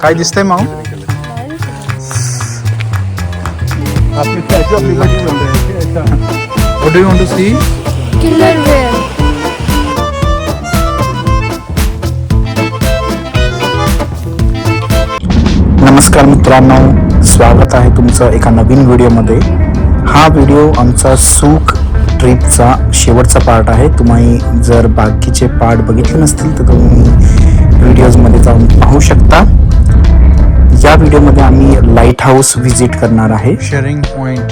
काय दिसतंय माऊ? What do you want to see? Killer whale नमस्कार मित्रांनो स्वागत आहे तुमचं एका नवीन व्हिडिओमध्ये. हा व्हिडिओ आमचा सुख ट्रिपचा शेवटचा पार्ट आहे. तुम्ही जर बाकीचे पार्ट बघितले नसतील तर तुम्ही व्हिडिओजमध्ये जाऊन पाहू शकता. या व्हिडिओमध्ये आम्ही लाइट हाऊस व्हिजिट करणार आहे. Sharing point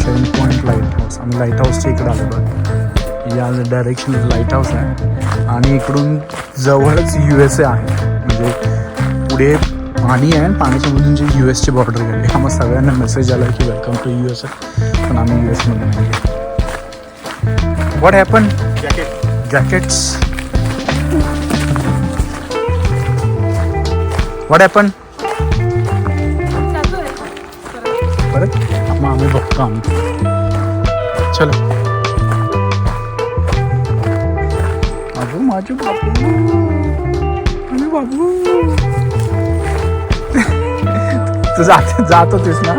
sharing point lighthouse आम्ही लाइट हाऊसच्या इकडे आलो बघ. या डायरेक्शन लाइट हाऊस आहे. आणि इकडून जवळच यू एस ए आहे. म्हणजे पुढे पाणी आहे आणि पाण्याच्या मधून जी यू एसची बॉर्डर गेली. आम्हाला सगळ्यांना मेसेज आला की वेलकम टू यू एस पण आम्ही यू एसमध्ये नाही what happen jackets what happen परत? मग आम्ही बघतो आम्ही. चलो. अगं माझे बाबू. आणि बाबू. तू जात जात होतीस ना?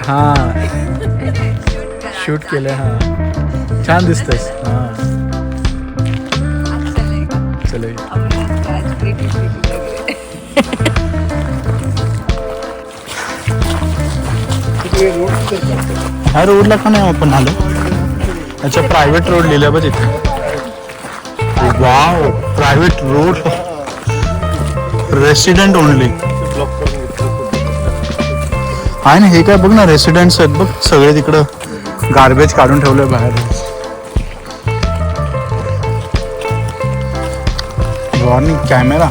हा. शूट केलं हा. छान दिसतंयस. ह्या रोडला का नाही ओपन झालं अच्छा प्रायव्हेट रोड लिहिलं बघ तिथे wow private road resident only आहे ना हे काय बघ ना रेसिडेंट्स आहेत बघ सगळे तिकडं गार्बेज काढून ठेवलंय बाहेर. Warning camera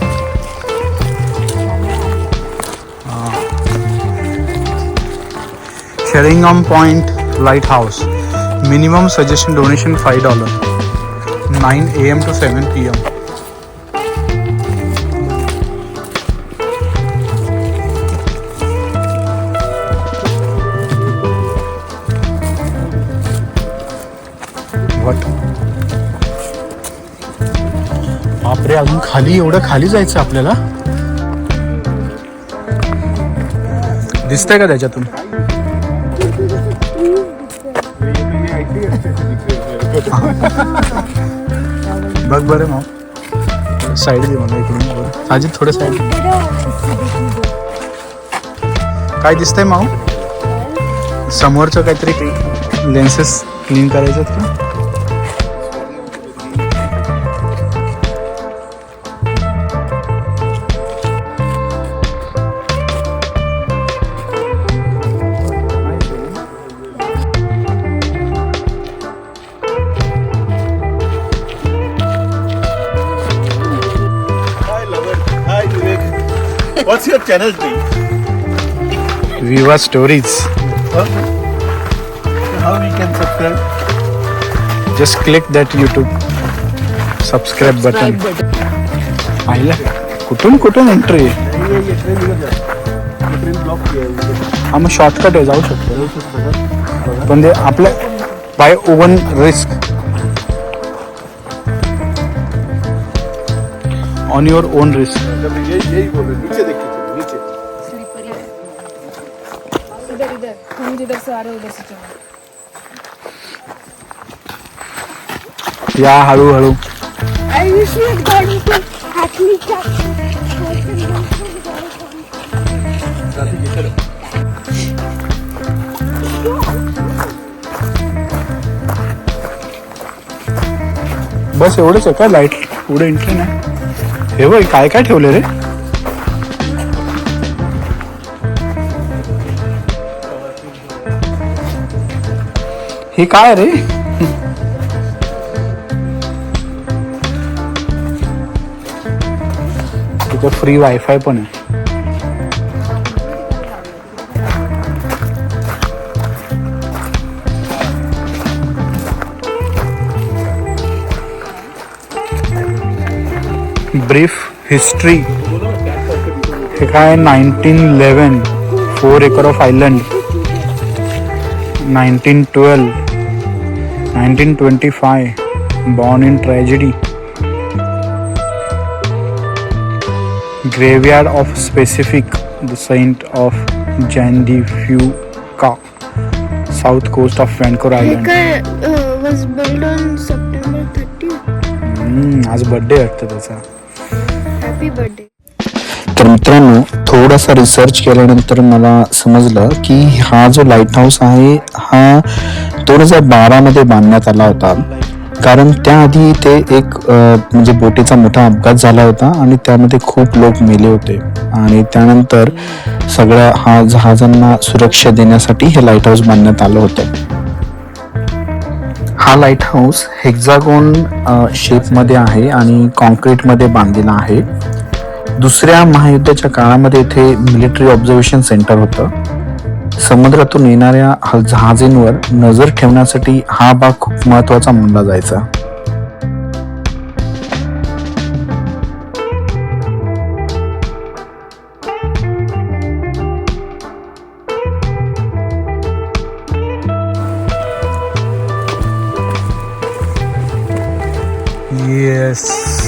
sharing point lighthouse minimum suggestion donation five dollar nine A M two seven P M बापरे अजून खाली एवढं खाली जायचं आपल्याला? दिसतंय का त्याच्यातून? बघ बरं मग. साईड दे मला इकडून बरं. साजिद थोडं साईड काय दिसतंय माऊ? समोरचं काहीतरी लेन्सेस क्लीन करायचं का? What's your channel name? Viva stories Huh? How we can subscribe? Just click that YouTube subscribe button पाहिलं कुठून कुठून एंट्री केली हा मग शॉर्टकट आहे जाऊ शकतो पण ते आपल्या by own risk on your own risk यही यही बोल रहे नीचे देखिए इधर हम जिधर से आ रहे उधर से चलो या हळूहळू बस एवढंच आहे का? लाइट पुढे एंट्री नाही. हे बघ काय काय ठेवले रे? हे काय रे? तिथं फ्री वायफाय पण आहे. ब्रीफ हिस्ट्री हे काय? Nineteen eleven four acre of island nineteen twelve Nineteen twenty five born in tragedy. Graveyard of specific, the saint of Jandifuka, south coast of Vancouver हे Island. काय was build on September thirty hmm, आज birthday वाटतं त्याचा happy birthday तर मित्रांनो थोडासा research केल्यानंतर मला समजलं की हा जो लाइट हाऊस आहे हा दोन हजार बारामध्ये बांधण्यात आला होता. कारण त्याआधी ते एक म्हणजे बोटीचा मोठा अपघात झाला होता आणि त्यामध्ये खूप लोक मेले होते. आणि त्यानंतर सगळ्या हा जहाजांना सुरक्षा देण्यासाठी हे लाइट हाऊस बांधण्यात आलं होतं. हा लाइट हाऊस हेक्झागोन शेपमध्ये आहे आणि कॉन्क्रीटमध्ये बांधलेला आहे. दुसऱ्या महायुद्धाच्या काळामध्ये इथे मिलिटरी ऑब्झर्वेशन सेंटर होतं. समुद्रातून येणाऱ्या ह- जहाजींवर नजर ठेवण्यासाठी हा भाग खूप महत्त्वाचा मानला जायचा. येस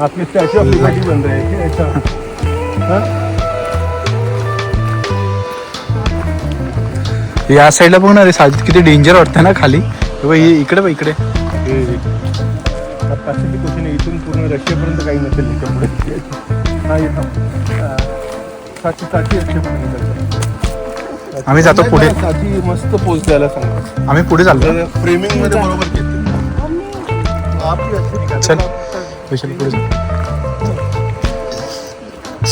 आपके स्टैचू ऑफ लिबर्टी बन रहे हैं अच्छा या साईडला बघ ना रे साज किती डेंजर वाटतं ना खाली. हे बघ, हे इकडे बघ इकडे. पॅसिफिक ओशन इथून पूर्ण रशियापर्यंत काही नसेल हा येतो रशियापर्यंत आम्ही जातो पुढे. साची मस्त पोच द्यायला सांगतो आम्ही पुढे चाललो. फ्रेमिंगमध्ये बरोबर ही चल. विशाल पुढे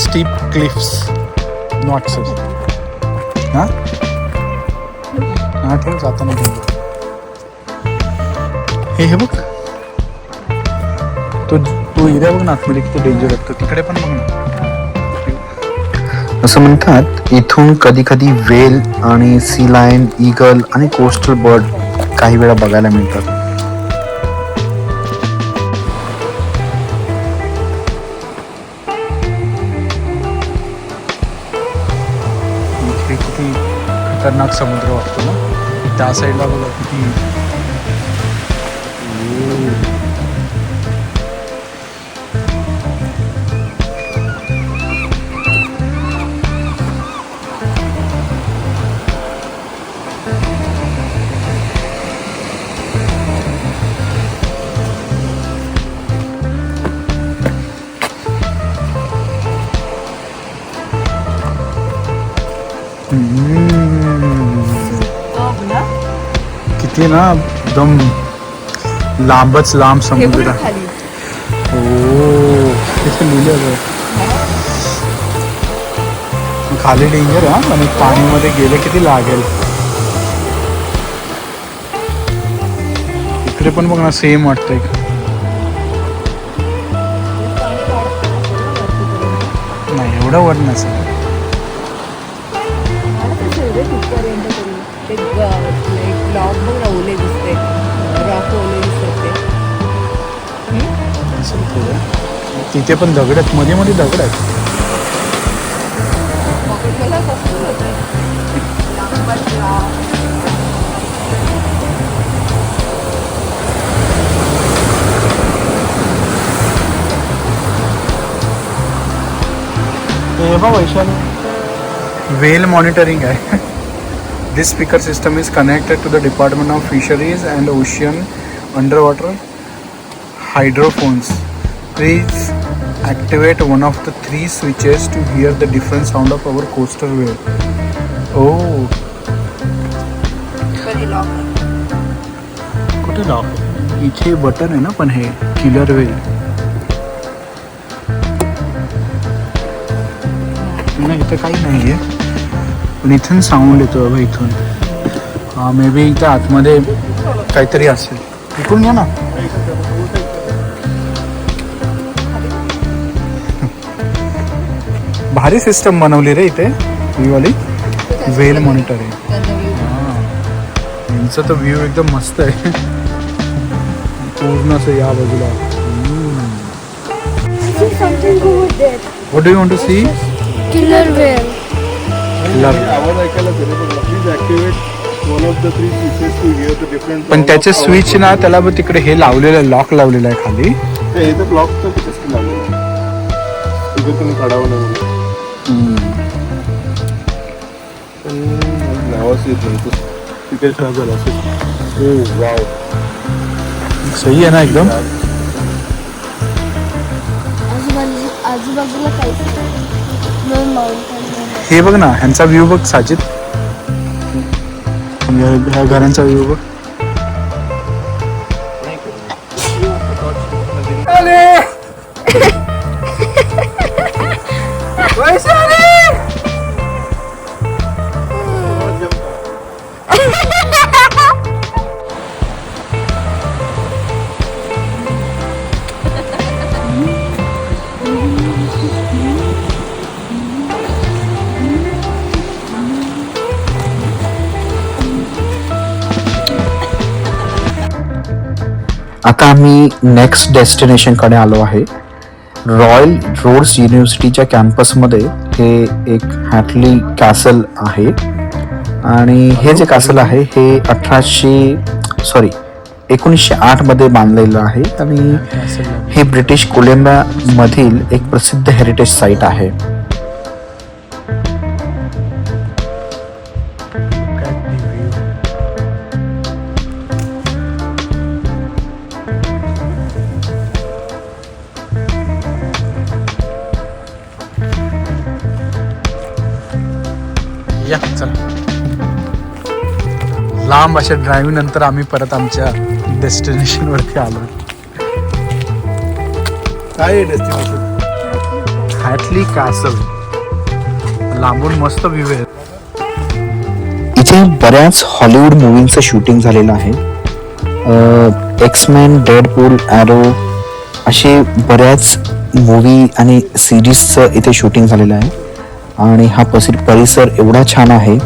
स्टीप क्लिफ्स नॉट सर हां? हा ठेव जाताना हे हे बघ. तो तो एरिया बघ ना आतमध्ये किती डेंजर असतो तिकडे पण बघ ना. असं म्हणतात इथून कधी कधी वेल आणि सी लायन ईगल आणि कोस्टल बर्ड काही वेळा बघायला मिळतात. खतरनाक समुद्र वाटतो ना? त्या साईडला बघा किती किती ना एकदम लांबच लांब समुद्र आहे. हो तिथे लिहिलं खाली डेंजर हा? आणि पाणीमध्ये गेले किती लागेल. इकडे पण बघ ना सेम वाटतंय. नाही एवढं वर नसेल. तिथे पण दगड आहेत मध्ये मध्ये दगड आहेत. वेल मॉनिटरिंग आहे. This speaker system is connected to the department of fisheries and ocean underwater hydrophones please activate one of the three switches to hear the different sound of our coastal whale oh कुठे lock इथे button आहे ना पण हे killer whale नाही इथं काही नाही आहे पण इथून साऊंड येतो बाबा इथून हा मे बी इथं आतमध्ये काहीतरी असेल इकडून या ना भारी सिस्टम बनवली रे इथे ही वाली वेल मॉनिटरिंग त्याचा view. यांचं तर व्ह्यू एकदम मस्त आहे पूर्ण असं या बाजूला there. What do you want to see? Killer whale. पण त्याचे स्विच ना त्याला बघ तिकडे हे लावलेलं आहे लॉक लावलेलं आहे खाली हे आहे. तिथे तुम्ही काढावं नावच येत नाही तू तिथे छान झालं असेल हो वाव सही आहे ना एकदम? आजूबाजूला हे बघ ना ह्यांचा व्ह्यू बघ साजिद. ह्या ह्या घरांचा व्ह्यू बघ. आता आम्ही नेक्स्ट डेस्टिनेशनकडे आलो आहे. रॉयल रोड्स युनिव्हर्सिटीच्या कॅम्पसमध्ये हे एक हॅटली कॅसल आहे. आणि हे जे कॅसल आहे हे अठराशे सॉरी एकोणीसशे आठमध्ये बांधलेलं आहे आणि हे ब्रिटिश कोलंबियामधील एक प्रसिद्ध हेरिटेज साईट आहे. लांब अशा ड्रायव्हिंग नंतर आम्ही परत आमच्या डेस्टिनेशन वरती आलो. काय डेस्टिनेशन हॅटली कॅसल लांबून मस्त व्ह्यू आहे. इथे बऱ्याच हॉलिवूड मूवींचं शूटिंग झालेलं आहे. एक्समॅन डेडपूल ॲरो असे बऱ्याच मूवी आणि सिरीजचं इथे शूटिंग झालेलं आहे. आणि हा पसि परिसर एवढा छान आहे.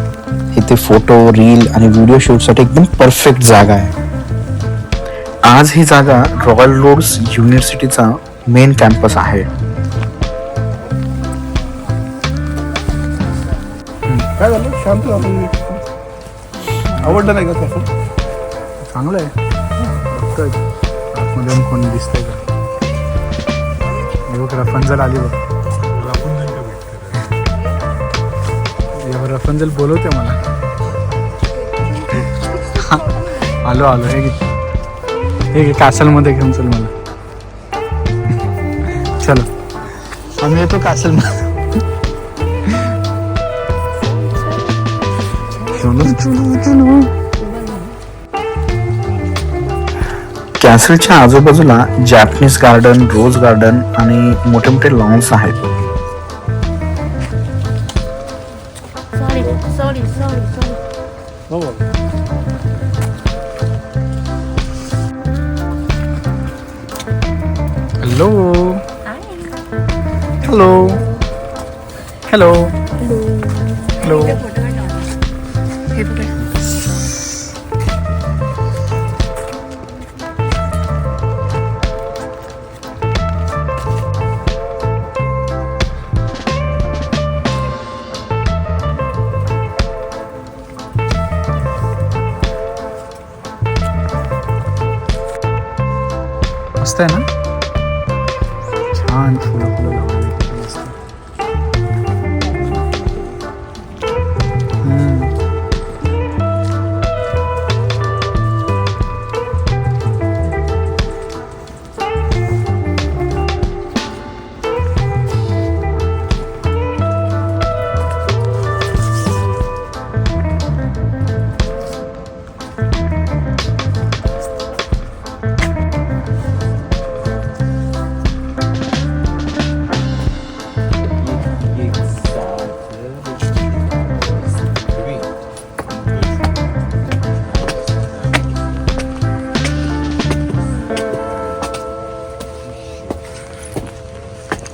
इथे फोटो रील आणि व्हिडिओ शूटसाठी एकदम परफेक्ट जागा आहे. आज ही जागा रॉयल रोड्स युनिव्हर्सिटीचा मेन कॅम्पस आहे. काय झालं? शांत झालं आवडलं नाही का चांगलं आहे. कोणी दिसतंय का? बघ रफंजल आली बघ. यावर रफंजल बोलवते मला. आलो आलो. हे घे. हे घे कासलमध्ये घेऊन चल मला. चलो. आम्ही येतो कॅसलमध्ये. कॅसलच्या आजूबाजूला जॅपनीज गार्डन रोज गार्डन आणि मोठे मोठे लॉन्स आहेत. मस्त आहे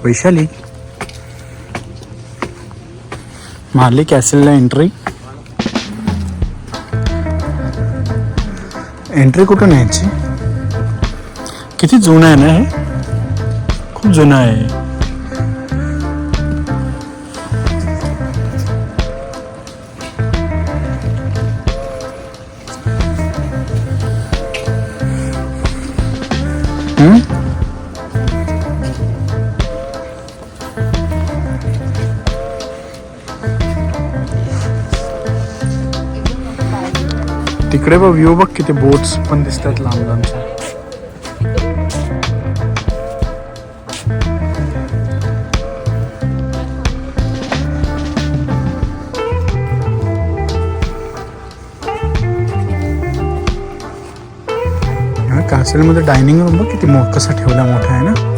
वैशाली मारली कॅसलला एंट्री एंट्री कुठून यायची? किती जुनं आहे ना हे? खूप जुनं आहे. इकडे बघ व्ह्यू बघ किती बोट्स पण दिसतात लांब लांबच्या ह्या डायनिंग रूम बघ किती मो कसा ठेवला मोठा आहे ना?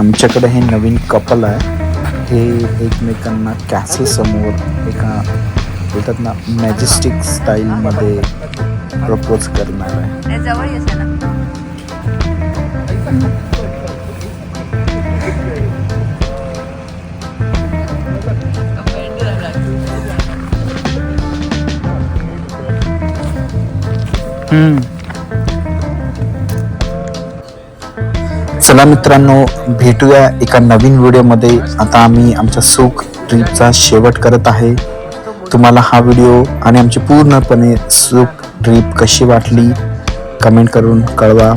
आमच्याकडे हे नवीन कपल आहे. हे एकमेकांना कॅसल समोर एका बोलतात ना मॅजेस्टिक स्टाईलमध्ये प्रपोज करणार आहे. जवळ चला मित्रांनो भेटूया एका नवीन व्हिडिओमध्ये. आता आम्ही आमच्या सुख ट्रिपचा शेवट करत आहे. तुम्हाला हा व्हिडिओ आणि आमची पूर्णपणे सुख ट्रिप कशी वाटली कमेंट करून कळवा.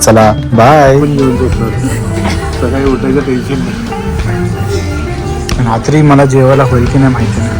चला बाय पण घेऊन बसणार सकाळी उठायचं टेन्शन नाही. रात्री मला जेवायला होईल की नाही माहिती नाही.